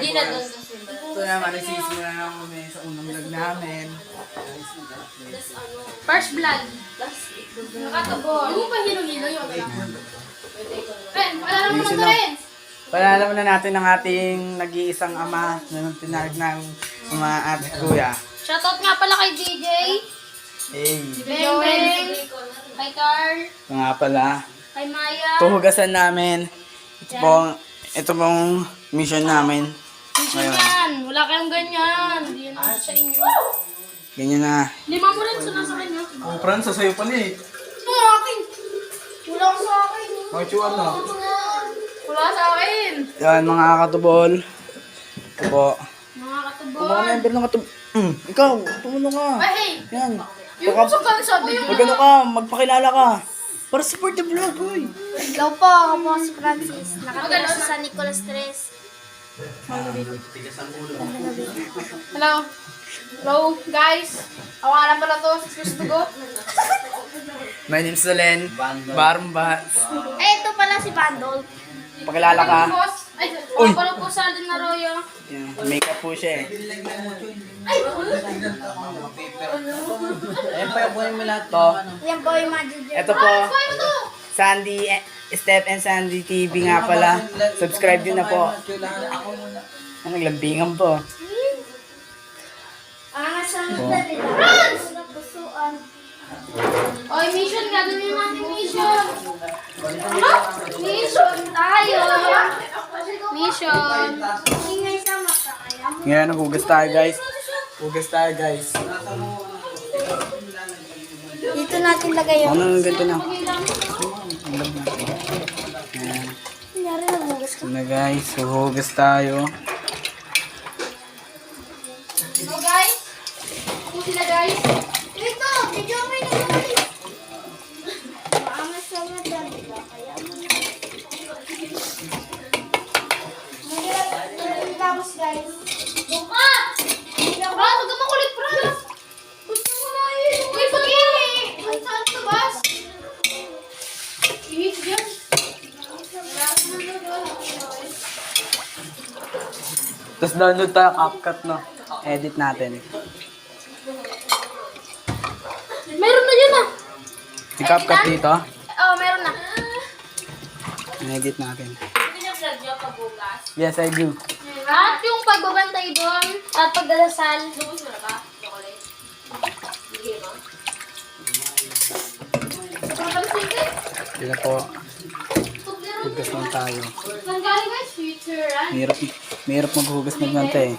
Hindi na doon kasi ba? Ito naman, nagsisimula na kami sa unang vlog namin. First blood. Nakatubol. Hindi mo pa hilo-hilo yung lang. Ren, paalala mo na. Ren. Paalala na natin ang ating nag-iisang ama na tinarag ng mga ate at kuya. Shoutout nga pala kay DJ. Hey, Beng Beng. Kay Carl. ito nga pala. Kay Maya. Tuhugasan namin. Ito pong, ito pong mission namin. Yan. Wala kayong ganyan. Hindi yan sa inyo. Ganyan na. Lima mo rin sa nasa kanya. Oh, Fran, sasayo pala eh. Ito akin. Wala ka sa akin. Yung ano? Wala sa akin. Yan, mga katubol. Ito po. Mga katubol. Mga member ng katubol. Mm, ikaw, tumulong ka. Ay, hey. Yan. Yung Baka, sa video. mag ano ka, magpakilala ka. Para support the vlog, uy. Hello po, ako po si Francis. Nakatira sa San Nicolas Tres. Hello. Hello, guys. Lang pala to. Excuse to go. My name's Solen. Barmbas. Eh, ito pala si Bandol. Pakilala ka. Ay, Uy. pala po sa Alden Arroyo. Yan, makeup po siya eh. Ayan pa yung buhay mo lahat to. Yan po yung manager. Ito po, Sandy, eh, Step and Sandy TV nga pala. Subscribe din na po. Ano, naglambingan po. Ah, sa. Oy, mission nga. Doon yung ating mission. Ano? Mission tayo. Mission. Ingay sa mata kaya. Ngayon, hugas tayo guys. Hugas tayo guys. Dito natin lagay yung... Ano nang ganito na? Kunyari nagugas ka. Na guys, huhugas tayo. So, guys. Ito sila, guys. Ito, video mo yung nagugas. Maangas sa mata, di ba? Kaya mo na. Magalang- Tapos guys. Buka! Brad, huwag ka makulit, Brad. Gusto mo na eh. Uy, pag-iwi. Ay, saan ka, Bas? Ihit dyan. Tapos download tayo CapCut no. Edit natin. Meron na yun ah. Si CapCut dito. Oo, meron na. Edit natin. Pinablog niyo pagbukas. Yes, I do. At yung pagbabantay doon at pagdadasal. Lubos mo na ba? Chocolate. Bigay mo. Dito po. Hugas lang tayo. Saan galing guys? Future, ah? Mahirap, maghugas ng gante eh.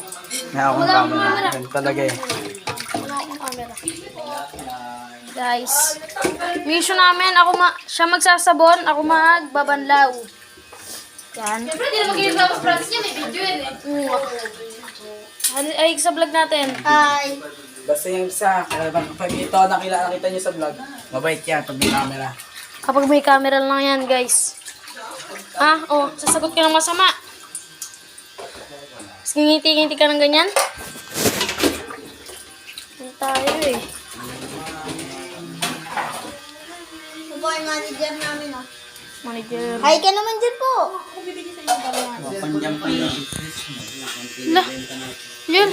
May akong camera. Ganun talaga eh. Wala akong camera. Guys, mission namin, ako ma siya magsasabon, ako magbabanlaw. Yan. Siyempre, hindi na mag-iiba sa France yan, may video yan eh. Ay, ay, sa vlog natin. Hi. Basta yung isa, pag ito nakila, nakita nyo sa vlog, mabait yan pag may camera. Kapag may camera lang yan, guys. Ah, oh, sasagot ka ng masama. Tapos ngingiti-ngiti ka ng ganyan. Ano tayo eh. Yung manager namin ah. Manager. Hi ka naman dyan po. Panjang pa yun. Lah. Yun.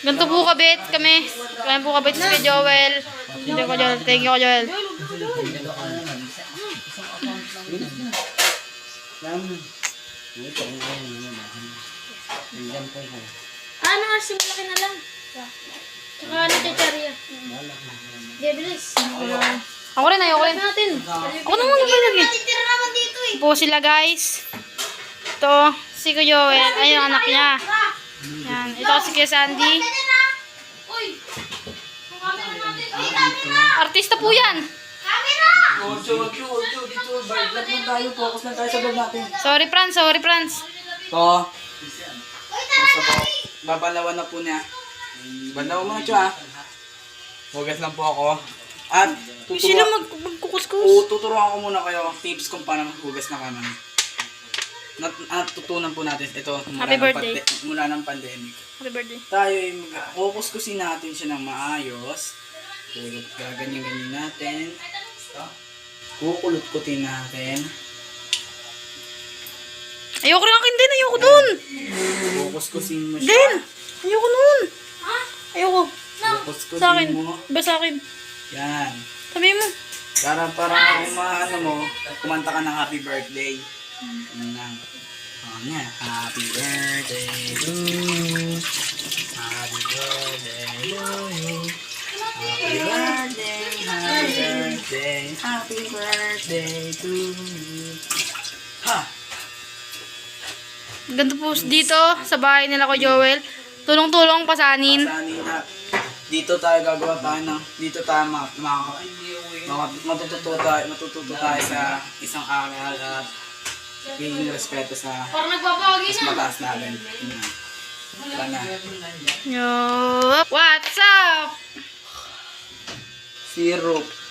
Ganito po kabit kami. Kaya po kabit si Kuya Joel. Thank you, Kuya Joel. Thank you, Kuya Joel. Ano nga, simulaki na lang. Tsaka ano, chicharia. Di, bilis. Ako rin, ayoko rin. natin. Ako naman naglalagay. Titira naman dito eh. po sila guys. Ito, si Kuya Joel. Ang anak niya. Yan. Ito si Kuya Sandy. Artista po yan. Ocho, ocho, ocho, dito, vlog lang tayo, focus lang tayo sa vlog natin. Sorry, Franz. Sorry, Franz. To. Basta po, babalawan na po niya. Balawan mo ito ah. Hugas lang po ako. At Sila tuturuan, mag magkukuskus. Tuturuan ko muna kayo tips kung paano maghugas ng kamay. Nat natutunan po natin ito mula, Happy ng, birthday. pande- mula ng pandemic. Happy birthday. Tayo ay kukuskusin natin siya ng maayos. Kulot, gaganyan-ganyan natin. Kukulot-kutin natin. Ayoko rin akin din. Ayoko dun. Kukuskusin mo siya. Din. Ayoko nun. Ayoko. Kukuskusin Sa akin. mo. Ba sa akin? Yan. Sabi mo. Para para kung maano mo, kumanta ka ng happy birthday. Ano lang. Oh, nga. Happy birthday to you. Happy birthday to you. Happy birthday, happy birthday, happy birthday to you. Ha! Ganito po dito sa bahay nila ko Joel. Tulong-tulong pasanin. Pasanin na. Dito tayo gagawa tayo ng, dito tayo mga, mga matututo tayo, matututo tayo sa isang aral at hinging respeto sa Parang nagpapagi mas mataas natin. Yun. Wala na. Yo. What's up? Syrup.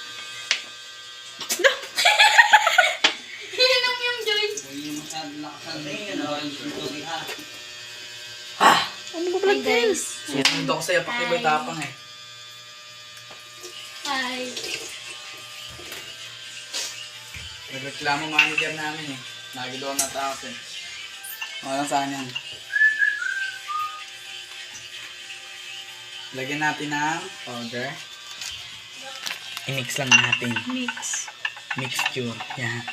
Hinang yung joint. Ano ba pala guys? Sinundo ko sa'yo, pakibay tapang eh. Hi. Nagreklamo manager namin eh. Lagi daw natapos eh. Walang saan yan. Lagyan natin ng powder. I-mix lang natin. Mix. Mixture. Yan.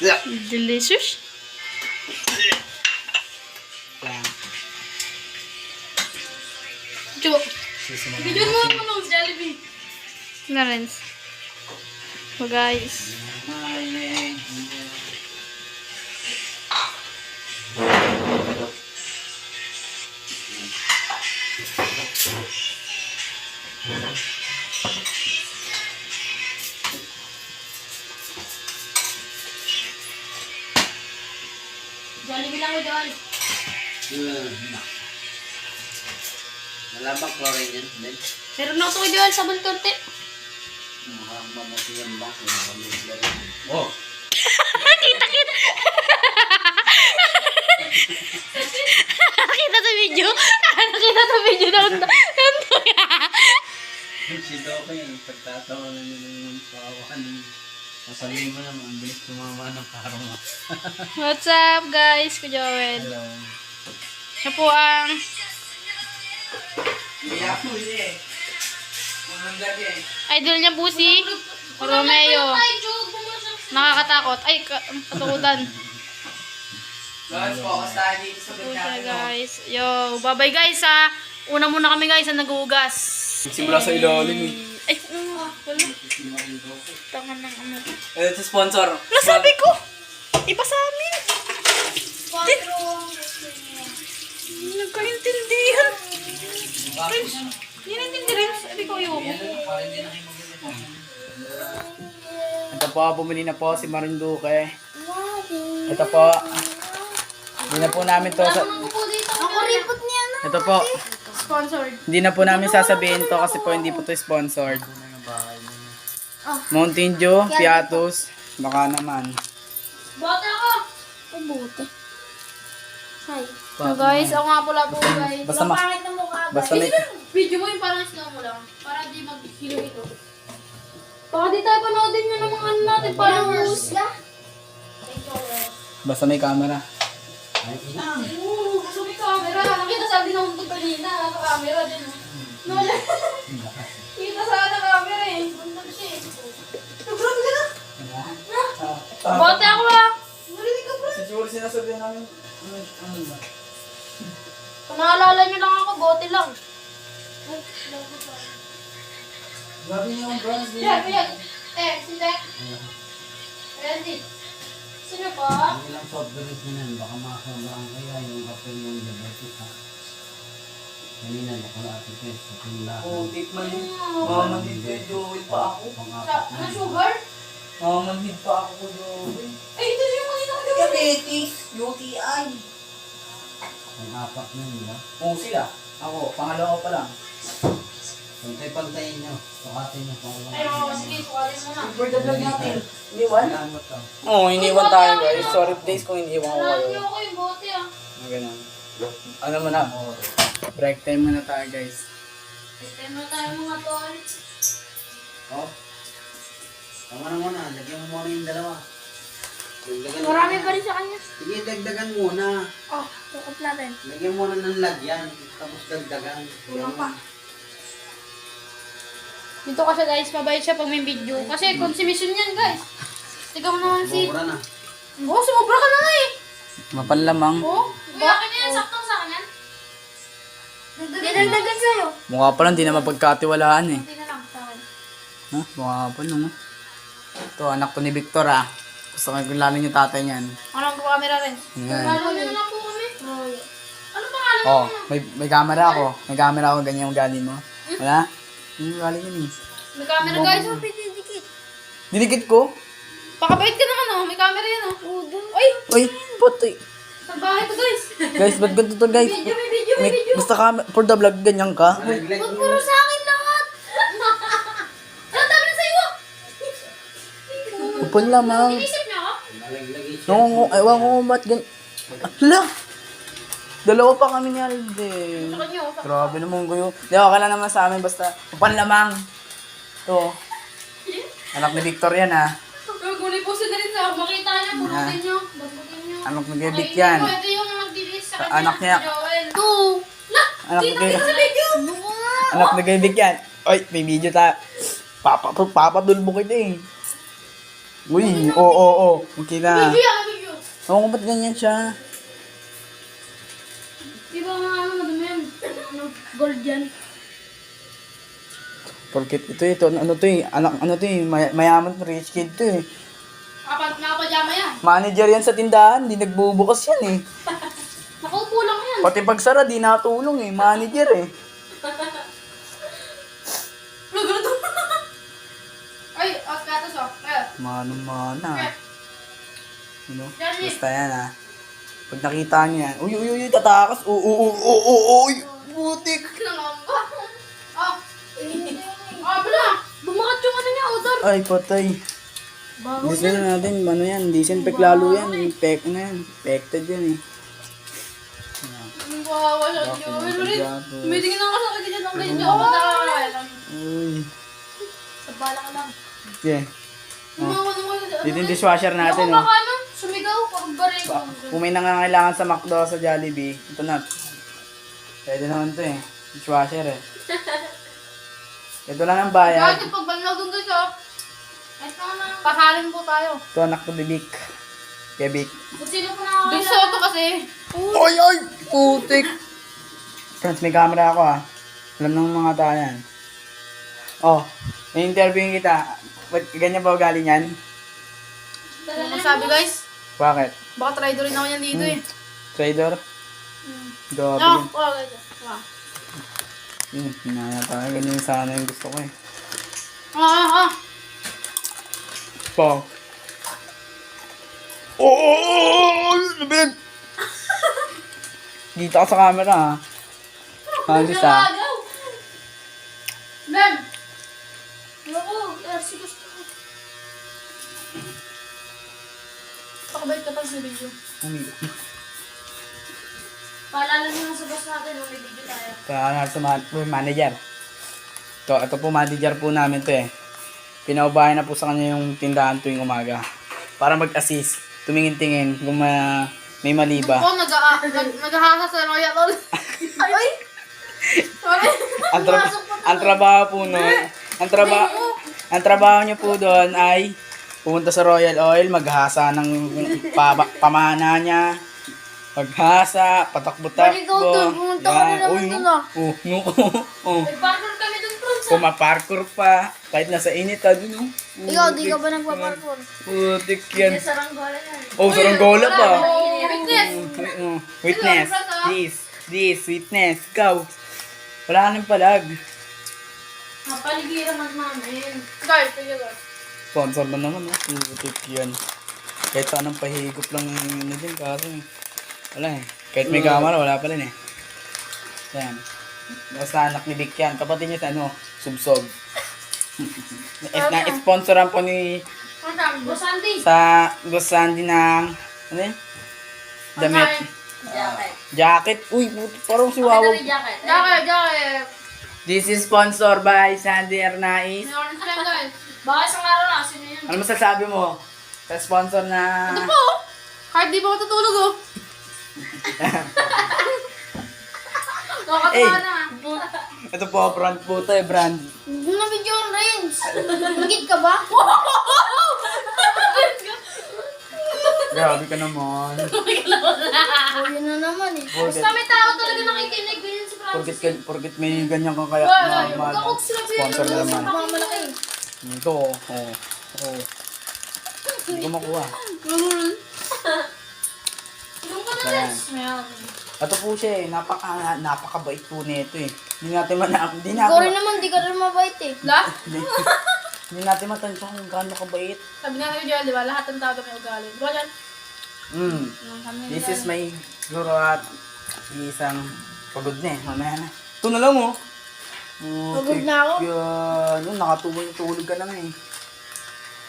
Yeah. Delicious. Yan. Jo. Bidyon mo naman ng Jollibee. Na rin. So guys. My Doon. Malabak ko rin yan. Then, Meron na ito doon sa buntunti. makamamati yan ba? Makamamati yan. Oh. kita kita. Nakita sa video. Nakita sa video na ito. Ito Si Doka yung pagtatawa na niya ng pawakan. Masabi mo naman, ang bilis tumama ng karma. What's up guys? Ko Joel. Hello. Siya po ang idol niya po si Romeo. Nakakatakot. Ay, ka- katakutan. Guys, focus tayo dito sa oh. guys. Yo, bye-bye guys ha. Una muna kami guys sa nagugas. Simula sa ilalim eh. Ay, mm, wala. Tangan ng ano. Eh, ito sponsor. Nasabi ko! Iba sa amin. Nagkaintindihan. Friends, hindi naintindi rin. Sabi ko ayoko. Ito po, bumili na po si Marinduque. Ito po. Hindi na po namin to sa... Ako ripot niya na. Ito po. Sponsored. Hindi na po namin sasabihin to kasi po hindi po to sponsored. Mountain Dew, Piatos, baka naman. Bote ako! Ay, buti. Hi. So guys, ako nga pala po guys. Basta ma... Pangit na mukha ba? Basta may... Video mo yung parang slow mo lang. Para di mag-hilo ito. Baka di tayo panoodin nyo ng mga ano natin followers. Husga. Basta may camera. Oo, gusto may camera. Nakita sa atin ng kanina. Sa camera din. oh. Wala. Kita sa atin camera eh. Bundag siya eh. Nag-run ka na. Bote ako ah. Narinig ka bro. Si Jules sinasabihan namin. Ano, ano ba? Kung naalala nyo lang ako, bote lang. Grabe niyo ang bronze Yan, yan. Eh, sila. Ready. Sino pa? Ilang soft drinks na yan, baka makasabaan kaya yung kape yung diabetes ha. Kanina, nakalati ko sa tula. Oh, tikman mo. Mamamahid kay Joey pa ako. Sa, ano sugar? Mamamahid pa ako ko Joey. Ay, ito yung mga inakagawa. Diabetes, UTI. Pang-apat na ba? Oo sila. Ako, pangalawa pa lang. Pantay-pantayin nyo. Sukatin nyo. Ay, mga sige, sukalin mo na. For the vlog natin. Iniwan? Oo, oh, iniwan tayo guys. Sorry please kung iniwan ko Alam kayo. niyo ako yung bote ah. Ganun. Ano mo na? Break time muna tayo guys. Ito na tayo mga tol. Oh. Tama na muna. Lagyan mo muna yung dalawa. Dagdagan Marami pa rin sa kanya. Sige, dagdagan muna. Oh, tukot natin. Lagyan mo na ng lagyan. Tapos dagdagan. Kulang pa. Dito kasi guys, mabait siya pag may video. Kasi consumption yan guys. Tignan mo naman si... Mura na. Oh, sumobra ka na nga eh. Mapanlamang. Oh, Kuya, akin na yan. Saktong sa akin yan. Dinagdagan sa'yo. Mukha pa lang, di na mapagkatiwalaan eh. Hindi na lang sa akin. Ha? Mukha pa lang. Ito, anak to ni Victor ah. Gusto ko kilala yung tatay niyan. Anong po camera rin? Ayan. Ano na lang po kami? Ano pangalan Oh, may, may camera ako. May camera ako, ganyan yung ugali mo. Wala? Yung ugali yun eh. May camera guys. Pididikit. Didikit ko? Pakabait ka naman oh. May camera yan oh. Uy! Uy, putoy. Sa bahay ko guys. Guys, ba't ganito to guys? Video, may video, may video. basta ka, for the vlog, ganyan ka. Huwag puro sa akin lahat. Ano dami na sa'yo? Upon lamang. Inisip niyo ako? Siya. Ewan ko, ba't gan... Hala! Dalawa pa kami ni kanyo. Grabe naman kayo. Di, okay lang naman sa amin, basta upan lamang. Ito. Anak ni Victor yan ah. Gaguli po na rin sa Makita niyo, bunutin niyo. Anak ni Vic yan. Ito yung magdilis sa kanya. Anak niya. Two. Anak ni video. Anak ni Vic yan. Oy, may video tayo. Papa, papadulbo kita eh. Uy, oo, oo, oo. Okay na. Video yan, video. Ko ba't ganyan siya. Di ba nga ano, madumi yan? Ano, gold yan. Porkit ito, ito, ano to eh, anak, ano to eh, may, mayaman, rich kid to eh. Kapat nakapajama yan. Manager yan sa tindahan, di nagbubukas yan eh. Nakaupo lang yan. Pati pagsara, di natulong eh, manager eh. Lugulo Ay, at katas oh. Ay, Mano-mana. Okay. Ano? Eh. Basta yan ah. Pag nakita niya yan, uy, uy, uy, uy, tatakas, oo, oo, oo, oo, uy, butik. nangamba. Ah. Ah, bala. Bumakat yung ano niya, odor. Ay, patay. Disin na natin, ano yan, disinfect lalo yan, pek na yan, infected yan eh. Ang kawawa siya, Bakit? Tumitingin lang kasi ako dyan ng ganyan. Ako nakakala. Uy, Sa bala ka lang. yeah. Umawa naman. Dito yung dishwasher natin, Ako oh. baka ano, sumigaw, pagbaray ko. Kung may nangangailangan sa McDo sa Jollibee, ito na. Pwede naman to eh. Dishwasher eh. Ito lang ang bayad. Kahit yung pagbanlaw dun guys, oh. Na. Pahalin po tayo. Ito anak ko ni Vic. Kay Vic. Kung sino po nakakailangan. Gusto ko kasi. Oy, oy! Putik! Friends, may camera ako ah. Alam ng mga tao yan. Oh, may interviewin kita. Ba't ganyan ba ugali niyan? Ano sabi guys? Bakit? Baka try rin ako yan dito eh. Trader? Grabe No, yun. oh, guys. Wow. Yun, hinaya tayo. Ganyan sana yung gusto ko eh. Ah, ah, ah. Pau. Oo! Oh, oh, oh, Labig! Dito ka sa camera ha. Halos ha. Nagaw. Ben! Naku, kasi gusto ko. Pakabait ka pa sa video. Paalala niyo lang sa boss natin nung may video tayo. Kaya sa ma- manager. Ito, ito po manager po namin to eh. Pinaubahay na po sa kanya yung tindahan tuwing umaga. Para mag-assist. Tumingin-tingin kung ma- may mali ba. Ako, nag nag naghahasa sa Royal Oil. Ay! Sorry. ang, tra- ang trabaho po nun, ang trabaho, ang trabaho niyo po doon ay pumunta sa Royal Oil, maghasa ng pa- pamana niya, maghasa, patakbo-takbo. Balik ako doon, pumunta ka na Yan. naman Uy, doon, ah. Oh, no, oh. Franz. Pumaparkour pa, kahit nasa init, ano, no? Ikaw, di ka ba nagpaparkour? Putik yan. Saranggola yan. Oh, saranggola pa. Oh, witness. Oh, Witness. This, this, witness. Go. Wala ka ng palag. Mapaligiran man namin. Guys, sige guys. Sponsor na naman, no? Putik yan. Kahit saan ang pahigop lang ano din, kaso eh. Wala eh. Kahit may camera, wala pa rin eh. Yan. Basta anak ni Vic yan. Kapatid niya sa ano, subsob. na sponsoran po ni Ano? Boss Andy. sa Sandy ng ano yun? Damit. Jacket. Jacket. Uy, puti, parang si Wawaw. Jacket. Jacket, jacket. This is sponsored by Sandy Arnaiz. Meron ka lang guys. Baka isang araw na, sino yun? Ano masasabi mo? Sa sponsor na... Ito po! Kahit di pa ako tutulog oh. Nakakatawa Eh. na. Ito po, brand po to eh, brand. Hindi na video ang Renz. Magit ka ba? Grabe ka naman. Yun na naman eh. Basta Forget, may tao talaga nakikinig. Ganyan si Francis. forget, ka- forget may ganyan kang kaya Wala, na mahal. magkakok sila Sponsor na naman. Mamalaki. Ito, oh. Oh. oh. Hindi ko makuha. Inom ka na Ayan. rin. Ito po siya eh, napaka, napakabait po nito eh. Hindi natin man, hindi natin, naman, di ka rin mabait eh. La? hindi, natin matansya kung gaano kabait. Sabi nga kayo Joel, di ba? Lahat ng tao may ugali. Di ba Joel? Mm. This is my siguro at isang pagod na eh. Mamaya na. Ito na lang oh. Oh, Pagod na ako. Yan. Oh, nakatulog tulog ka na nga eh.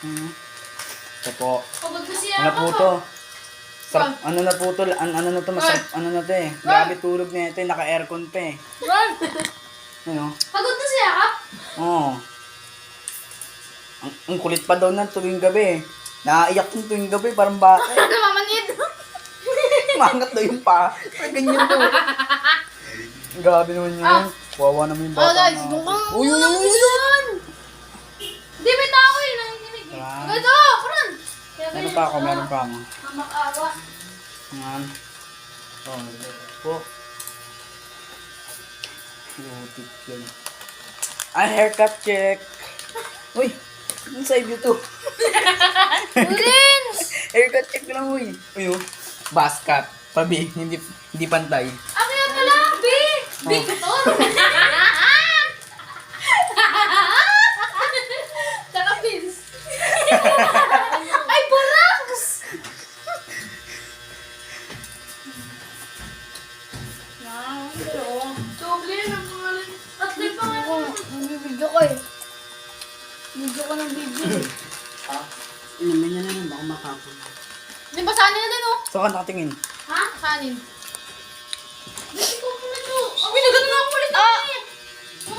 Hmm. Ito po. Pagod kasi Ano ako. po to? Sarap, ano na po to? An, ano na to? Masarap, ano na to eh. Grabe tulog na ito eh. Naka-aircon pa eh. Joel! Ano? Pagod na siya ka? Oo. Ang, ang kulit pa daw ng tuwing gabi eh. Naiyak yung tuwing gabi, parang bata. eh. Namamanid. Mangat daw yung pa. Ay, ganyan daw. Grabe naman yun. Ah. Wawa naman yung Oh bata. guys, na-. Uy, uy, uy, uy, uy. Di may tao eh. Nanginginig. Ah. Ganito! Meron pa ako, meron pa ako. Mamak-awa. Yan. Oh, po. Putik yan. Ah, haircut check. Uy, ano sa iyo to? Renz! haircut check lang, uy. Uy, oh. Cut. Pabi, hindi hindi pantay. Ah, kaya pala! Big! Big Oh.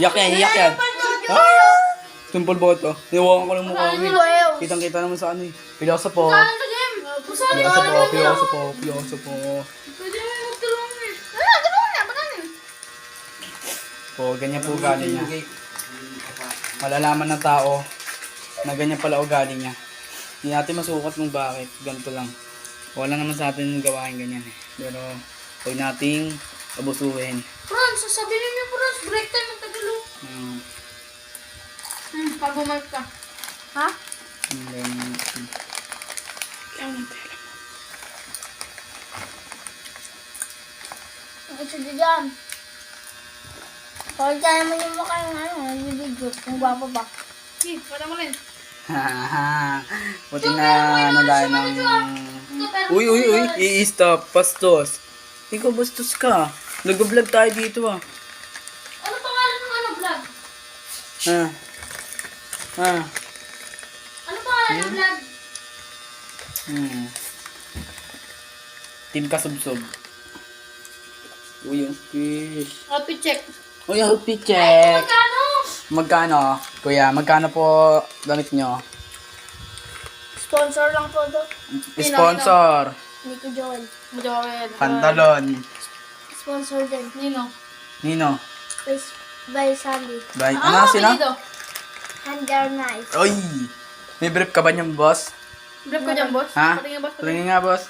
Yak yan, yak yan. Ah! Simple ba ito? Niwakan ko lang mukha ko. eh. Wow. Kitang kita naman sa ano eh. Piloso po. Piloso po, piloso po, piloso po. Magtulungan eh. Ah, tulungan niya. Pagkanin. Po, ganyan po ugali niya. Malalaman ng tao na ganyan pala ugali niya. Hindi natin masukat kung bakit. Ganito lang. Wala naman sa atin gawain ganyan eh. Pero huwag nating abusuhin. Franz, sasabihin niyo, Franz. Break time Um, Hmm, pag bumalik ka. Ha? and then, Ang isa dyan. Pakita naman yung mukha yung ano, nagbibideo. Kung gwapo ba. Sige, pala mo rin. haha. Buti na ano dahil ng... Ito. Uy, uy, uy. I-stop. Pastos. Ikaw bastos ka. Nag-vlog tayo dito ah. Ano pangalan ng ano, vlog? Ha? Ha? Ano pangalan ng vlog? Hmm. Team Kasubsob. Uy, yung fish. Outfit check. Uy, outfit check. Magkano? Magkano? Kuya, magkano po gamit nyo? Sponsor lang po to. Sponsor. Nico Joel. Joel. Pantalon. Sponsor din. Nino. Nino. Please, by Sandy. Bye. Ah, Ano apelido. Handler Knife. Uy! May brief ka ba niyang boss? Brief ka dyan, boss. Ha? Patingin, boss. Tingin nga, boss.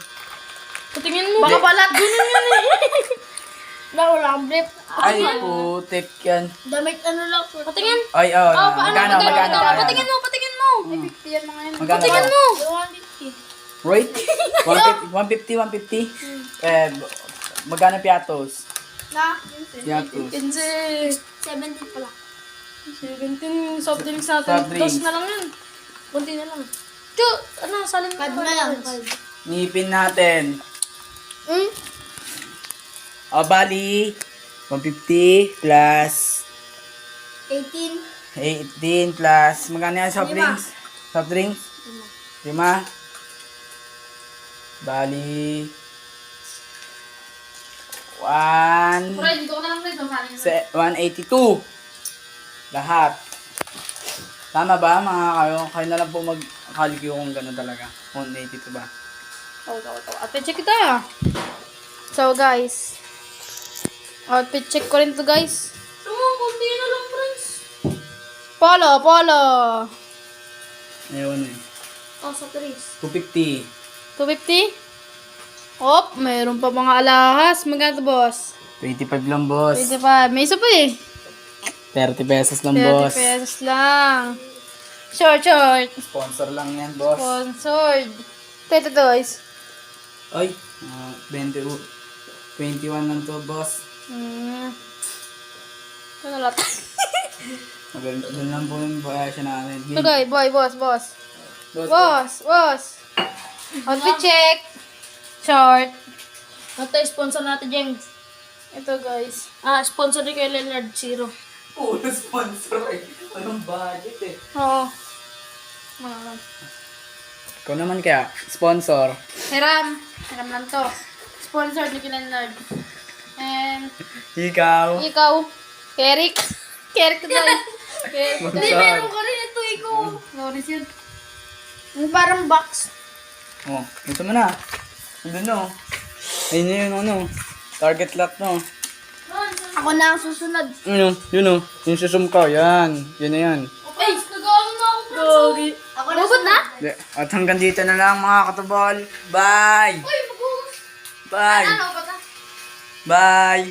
Patingin mo. Baka pala, ganun yan eh. Na wala akong brief. Ay, putik yan. Damit ano lang. Patingin. Ay, oh, Oh, paano? magkano, magkano? Patingin mo, patingin mo. 50 yan mga yan. Magkano Patingin mo. 150. Right? 150, 150? Eh, magkano piatos? Na? Piatos. 15. 17 pala. 17 soft drinks natin. Soft drinks. Dos na lang yan. Kunti na lang. Chu, ano, salin mo. Na lang. Ngipin natin. Hmm? O, bali, 150 plus 18. 18 plus, magkano yan soft Lima. drinks? Soft drinks? Lima. Bali, 1, Pura, dito ko na lang rin. Salin mo. se- 182. Lahat. Tama ba mga kayo? Kayo na lang po mag-calculate kung gano'n talaga. 182 ba? Outfit check kita. So, guys. Outfit check ko rin to, guys. Oo, kunti na lang, friends. Polo, polo. Ayaw na eh. Oh, sa Tris. 250. 250? Hop, mayroon pa mga alahas. Magkano boss? 25 lang, boss. 25. May isa pa eh. 30 pesos lang, 30 boss. pesos lang. Short, short. Sponsor lang yan, boss. Sponsored. Ito, ito, guys. Ay, ah, 20, 21 lang to, boss. Hmm. Ito na lahat. Doon lang po yung bayasya natin. Guys. Boy, boss, boss. Boss, Boss, boss. Outfit check. Short. Ito, sponsor natin, James. Ito, guys. Ah, sponsor ni kay Leonard Zero. Puro sponsor eh. Anong budget eh. Oo. Ano Ikaw naman kaya, sponsor. Hiram. Hiram lang to. Sponsored ni Leonard. And, Ikaw. ikaw, Kerik. Kerik. Kerik to Hindi, Sponsor. meron ko rin ito, ikaw. Loris yun. Yung parang box. Oh, ito mo na. Doon no. Ayun na yun, ano. Target lock no. Ako na ang susunod. Ano, yun o. Yung susum ko, yan. Yun na yan. Ay, nag-ano na ako, Gogi. Ako na Bubot na? Di- At hanggang dito na lang mga katubol. Bye! Uy, mag Bye! Ano, bata? Bye!